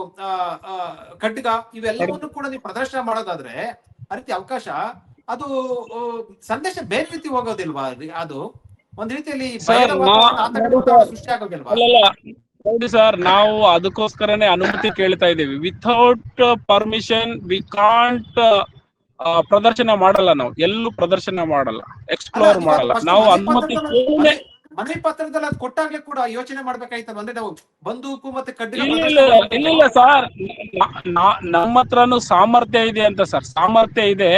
[SPEAKER 1] ಖಡ್ಗ ಇವೆಲ್ಲವನ್ನು ಕೂಡ ನೀವು ಪ್ರದರ್ಶನ ಮಾಡೋದಾದ್ರೆ ಆ ರೀತಿ ಅವಕಾಶ ಅದು ಸಂದೇಶ ಬೇರೆ ರೀತಿ ಹೋಗೋದಿಲ್ವಾ? ಅದು- ಒಂದ್ ರೀತಿಯಲ್ಲಿ ಸೃಷ್ಟಿ ಆಗೋದಿಲ್ವಾ
[SPEAKER 2] ನೋಡಿ ಸರ್ ನಾವು ಅದಕ್ಕೋಸ್ಕರನೇ ಅನುಮತಿ ಕೇಳ್ತಾ ಇದ್ದೀವಿ. ವಿಥೌಟ್ ಪರ್ಮಿಷನ್ ವಿ ಕಾಂಟ್ ಪ್ರದರ್ಶನ ಮಾಡಲ್ಲ ನಾವು. ಎಲ್ಲೂ ಪ್ರದರ್ಶನ ಮಾಡಲ್ಲ. ಎಕ್ಸ್ಪ್ಲೋರ್ ಮಾಡಲ್ಲ. ನಾವು ಅನುಮತಿ ಅನುಮತಿ
[SPEAKER 1] ಮನವಿ ಪತ್ರದಲ್ಲಿ ಅದು ಕೊಟ್ಟಾಗ್ಲೇ ಕೂಡ ಯೋಚನೆ ಮಾಡ್ಬೇಕಾಯ್ತಲ್ಲ ಅಂದ್ರೆ ನಾವು ಬಂದೂಕು ಮತ್ತೆ ಕಡ್ಡಿ
[SPEAKER 2] ಇಲ್ಲ ಇಲ್ಲ
[SPEAKER 1] ಮಾಡ್ಬೇಕು.
[SPEAKER 2] ಇಲ್ಲ ಸರ್. ನಮ್ಮ ಹತ್ರನು ಸಾಮರ್ಥ್ಯ ಇದೆ ಅಂತ ಸರ್. ಸಾಮರ್ಥ್ಯ ಇದೆ.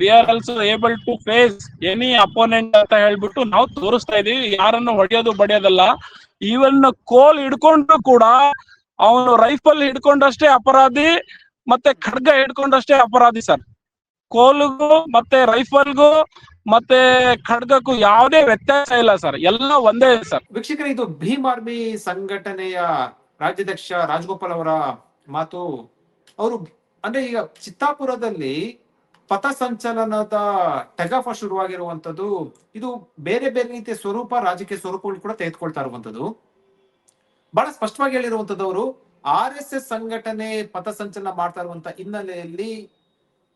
[SPEAKER 2] We are also able to face any opponent ಅಂತ ಹೇಳ್ಬಿಟ್ಟು ನಾವು ತೋರಿಸ್ತಾ ಇದೀವಿ. ಯಾರನ್ನು ಹೊಡೆಯೋದು ಬಡಿಯೋದಲ್ಲ. ಈವನ್ ಕೋಲ್ ಹಿಡ್ಕೊಂಡ್ರು ಕೂಡ ಅವನು ರೈಫಲ್ ಹಿಡ್ಕೊಂಡಷ್ಟೇ ಅಪರಾಧಿ ಮತ್ತೆ ಖಡ್ಗ ಹಿಡ್ಕೊಂಡಷ್ಟೇ ಅಪರಾಧಿ ಸರ್. ಕೋಲ್ಗೂ ಮತ್ತೆ ರೈಫಲ್ಗೂ ಮತ್ತೆ ಖಡ್ಗಕ್ಕೂ ಯಾವುದೇ ವ್ಯತ್ಯಾಸ ಇಲ್ಲ ಸರ್. ಎಲ್ಲ ಒಂದೇ ಸರ್.
[SPEAKER 1] ವೀಕ್ಷಕರ, ಇದು ಭೀಮ್ ಆರ್ಮಿ ಸಂಘಟನೆಯ ರಾಜ್ಯಾಧ್ಯಕ್ಷ ರಾಜಗೋಪಾಲ್ ಅವರ ಮಾತು. ಅವರು ಅಂದ್ರೆ ಈಗ ಚಿತ್ತಾಪುರದಲ್ಲಿ ಪಥಸಂಚಲನದ ಟೆಗಾಫ ಶುರುವಾಗಿರುವಂತದ್ದು ಇದು ಬೇರೆ ಬೇರೆ ರೀತಿಯ ಸ್ವರೂಪ, ರಾಜಕೀಯ ಸ್ವರೂಪಗಳು ಕೂಡ ತೆಗೆದುಕೊಳ್ತಾ ಇರುವಂತದ್ದು ಬಹಳ ಸ್ಪಷ್ಟವಾಗಿ ಹೇಳಿರುವಂತದ್ದು ಅವರು, ಆರ್ ಎಸ್ ಎಸ್ ಸಂಘಟನೆ ಪಥಸಂಚಲನ ಮಾಡ್ತಾ ಇರುವಂತ ಹಿನ್ನೆಲೆಯಲ್ಲಿ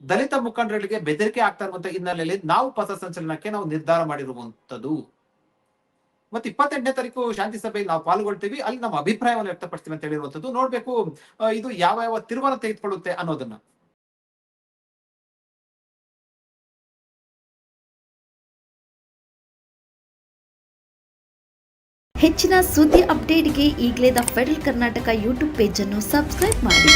[SPEAKER 1] ದಲಿತ ಮುಖಂಡರಿಗೆ ಬೆದರಿಕೆ ಆಗ್ತಾ ಇರುವಂತಹ ಹಿನ್ನೆಲೆಯಲ್ಲಿ ನಾವು ಪಥಸಂಚಲನಕ್ಕೆ ನಾವು ನಿರ್ಧಾರ ಮಾಡಿರುವಂತದ್ದು ಮತ್ತೆ ಇಪ್ಪತ್ತೆಂಟನೇ ತಾರೀಕು ಶಾಂತಿ ಸಭೆಯಲ್ಲಿ ನಾವು ಪಾಲ್ಗೊಳ್ತೀವಿ. ಅಲ್ಲಿ ನಮ್ಮ ಅಭಿಪ್ರಾಯವನ್ನು ವ್ಯಕ್ತಪಡಿಸ್ತೀವಿ ಅಂತ ಹೇಳಿರುವಂತದ್ದು ನೋಡ್ಬೇಕು ಇದು ಯಾವ ಯಾವ ತೀರ್ಮಾನ ತೆಗೆದುಕೊಳ್ಳುತ್ತೆ ಅನ್ನೋದನ್ನ.
[SPEAKER 3] ಹೆಚ್ಚಿನ ಸುದ್ದಿ ಅಪ್ಡೇಟ್ಗೆ ಈಗಲೇ ದ ಫೆಡರಲ್ ಕರ್ನಾಟಕ ಯೂಟ್ಯೂಬ್ ಪೇಜನ್ನು ಸಬ್ಸ್ಕ್ರೈಬ್ ಮಾಡಿ.